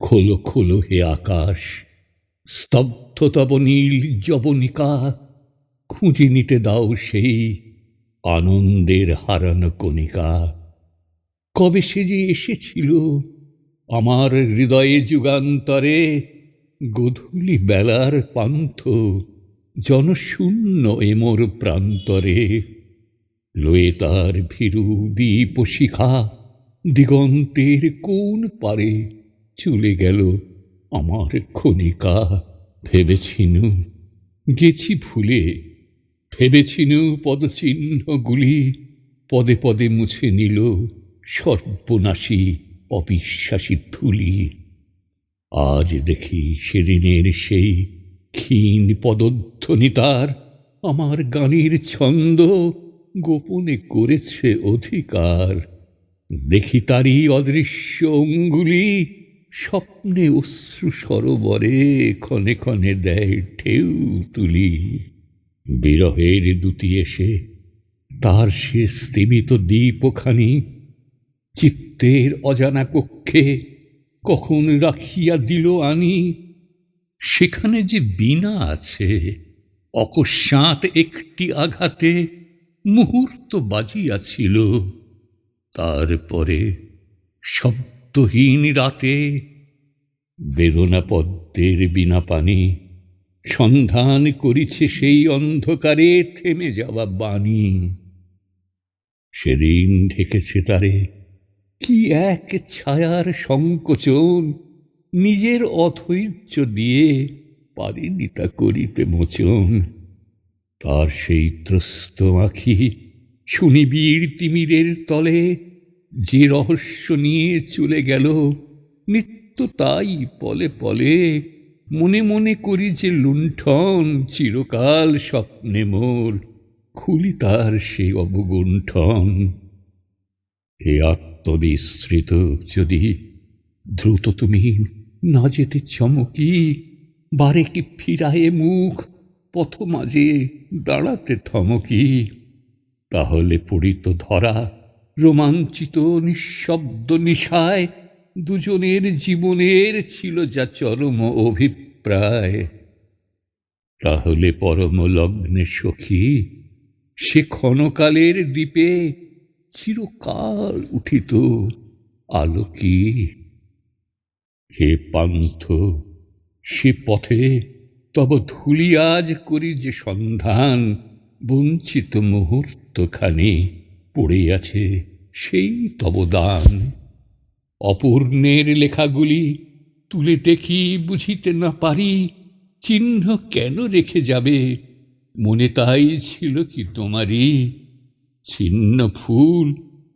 খোলো খোলো হে আকাশ। স্তব্ধ তব নীল জবনিকা খুঁজে নিতে দাও সেই আনন্দের হারানো কণিকা। কবে সে যে এসেছিল, আমার হৃদয়ে যুগান্তরে গধূলি বেলার পান্থ জনশূন্য এমোর প্রান্তরে। লয়ে তার ভীরু দীপ শিখা দিগন্তের কোন পারে চলে গেল আমার ক্ষণিকা ভেবেছিনু। গেছি ভুলে, ভেবেছিনু পদচিহ্নগুলি পদে পদে মুছে নিল সর্বনাশী অবিশ্বাসী ধুলি। আজ দেখি সেদিনের সেই ক্ষীণ পদধ্বনি তার আমার গানের ছন্দ গোপনে করেছে অধিকার। দেখি তারই অদৃশ্য অঙ্গুলি স্বপ্নে অশ্রু সরোবরে ক্ষণে ক্ষণে দেয় ঢেউ তুলি। বিরহের দুটি এসে তার সে স্তিমিত দ্বীপখানি চিত্তের অজানা কক্ষে কখন রাখিয়া দিল আনি। সেখানে যে বীণা আছে, অকস্মাৎ একটি আঘাতে মুহূর্ত বাজিয়াছিল। তারপরে শব্দহীন রাতে বেদনা পদ্মের বিনা পানি সন্ধান করিছে সেই অন্ধকারে থেমে যাওয়া বাণী। সেদিন ঢেকেছে তারে কি এক ছায়ার সংকোচন, নিজের অধৈর্য দিয়ে পারিনি তা করিতে মোচন। তার সেই ত্রস্ত আখি সুনিবিড় তিমিরের তলে যে রহস্য নিয়ে চলে গেল, নিত্য তাই পলে পলে মনে মনে করি যে লুণ্ঠন চিরকাল স্বপ্নে মোর, খুলি তার সেই অবগুণ্ঠন। হে আত্মবিস্মৃত, যদি দ্রুত তুমি না যেতে চমকি বারে কি ফিরায়ে মুখ পথ মাঝে দাঁড়াতে থমকি তাহলে পড়িত ধরা রোমাঞ্চিত নিঃশব্দ নিশায় দুজনের জীবনের ছিল যা চরম অভিপ্রায়। তাহলে পরম লগ্নে সখী, সে ক্ষণকালের দ্বীপে চিরকাল উঠিত আলোকি হে পান্থ, সে পথে তব ধুলি আজ করি যে সন্ধান, বঞ্চিত মুহূর্তখানি। পড়ে আছে সেই তবদান। অপূর্ণের লেখাগুলি তুলে দেখি বুঝিতে না পারি, চিহ্ন কেন রেখে যাবে? মনে তাই ছিল কি তোমারই? ছিন্ন ফুল,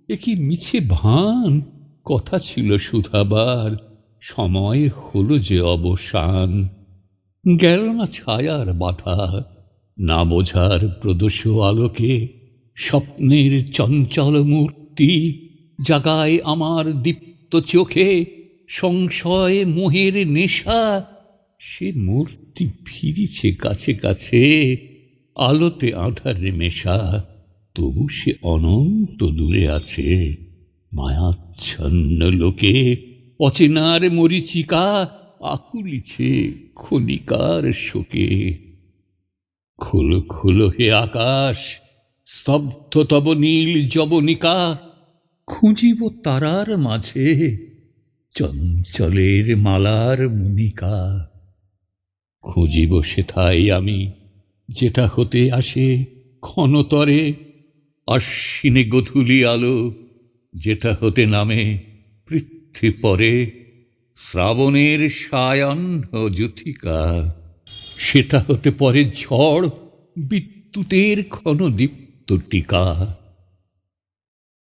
এ কি মিছে ভান? কথা ছিল সুধাবার, সময় হলো যে অবসান। গেল না ছায়ার বাধা, না বোঝার প্রদোষ আলোকে স্বপ্নের চঞ্চল মূর্তি জাগায় আমার দীপ্ত চোখে সংশয় মোহের নেশা। সে মূর্তি ফিরিছে কাছে কাছে, আলোতে আধারে মেশা। তবু সে অনন্ত দূরে আছে, মায়াচ্ছন্ন লোকে। অচেনার মরিচিকা আকুলিছে ক্ষণিকার শোকে। খোলো খোলো হে আকাশ স্তব্ধ তব নীল জবনিকা খুঁজিব তারার মাঝে চঞ্চলের মালার মুনিকা খুঁজিব সেথায় আমি, যেটা হতে আসে ক্ষণতরে অশ্বিনে গধুলি আলো, যেটা হতে নামে পৃথ্বী পরে, শ্রাবণের সায়াহ্ন জ্যোতিকা। সেটা হতে পরে ঝড় বিদ্যুতের ক্ষণদীপ্ত तो टिका